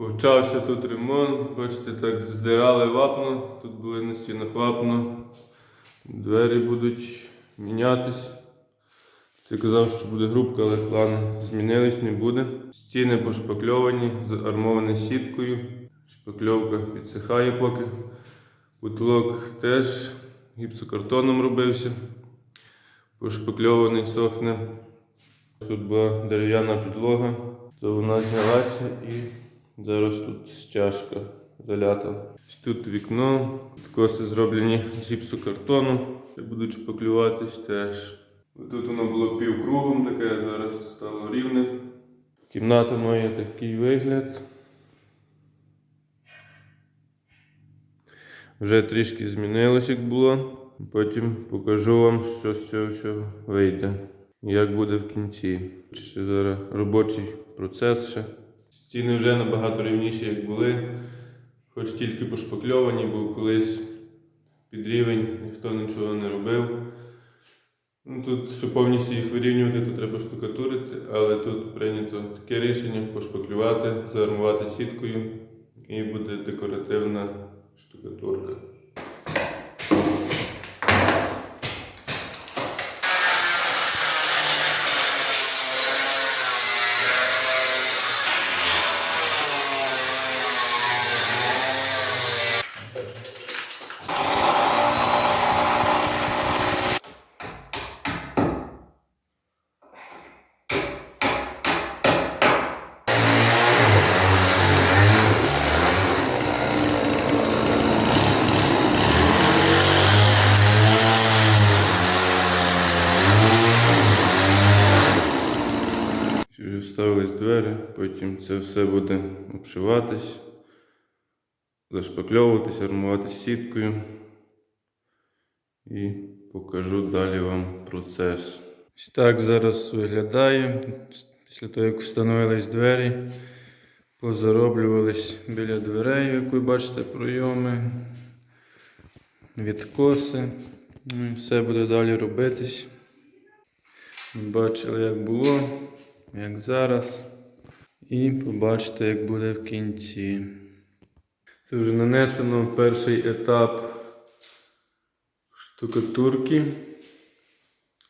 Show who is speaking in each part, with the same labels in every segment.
Speaker 1: Почався тут ремонт, бачите, так здирали вапно, тут були на стінах вапно. Двері будуть мінятись. Ти казав, що буде грубка, але плани змінились, не буде. Стіни пошпакльовані, заармовані сіткою. Шпакльовка підсихає поки. Потолок теж гіпсокартоном робився. Пошпакльований сохне. Тут була дерев'яна підлога, то вона знялася і зараз тут стяжка залята. Тут вікно, коси зроблені з гіпсокартону, будуть шпаклюватись теж. Тут воно було півкругом таке, зараз стало рівне. Кімната має такий вигляд. Вже трішки змінилось, як було. Потім покажу вам, що з цього всього вийде. Як буде в кінці. Ще зараз робочий процес ще. Стіни вже набагато рівніші, як були. Хоч тільки пошпакльовані, бо колись під рівень ніхто нічого не робив. Ну, тут, щоб повністю їх вирівнювати, то треба штукатурити, але тут прийнято таке рішення пошпаклювати, заармувати сіткою і буде декоративна штукатурка. Вже двері, потім це все буде обшиватись, зашпакльовуватись, армуватись сіткою. І покажу далі вам процес. Ось так зараз виглядає. Після того, як встановились двері, позароблювались біля дверей, як ви бачите, пройоми, відкоси. Ну і все буде далі робитись. Бачили, як було, як зараз. І побачите, як буде в кінці. Це вже нанесено перший етап штукатурки.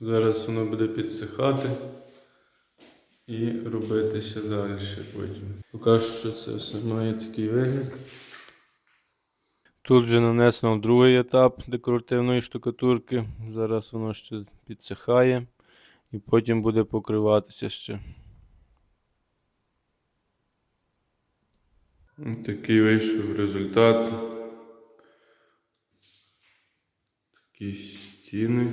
Speaker 1: Зараз воно буде підсихати і робитися далі потім. Поки що це все має такий вигляд. Тут вже нанесено другий етап декоративної штукатурки. Зараз воно ще підсихає і потім буде покриватися ще. Ось Такий вийшов результат. Такі стіни.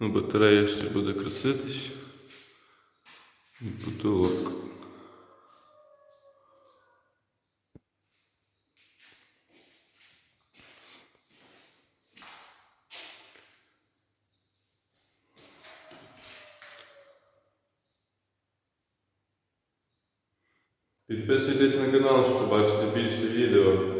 Speaker 1: Ну, батарея ще буде краситись. І потолок. Підписуйтесь на канал, щоб бачити більше відео.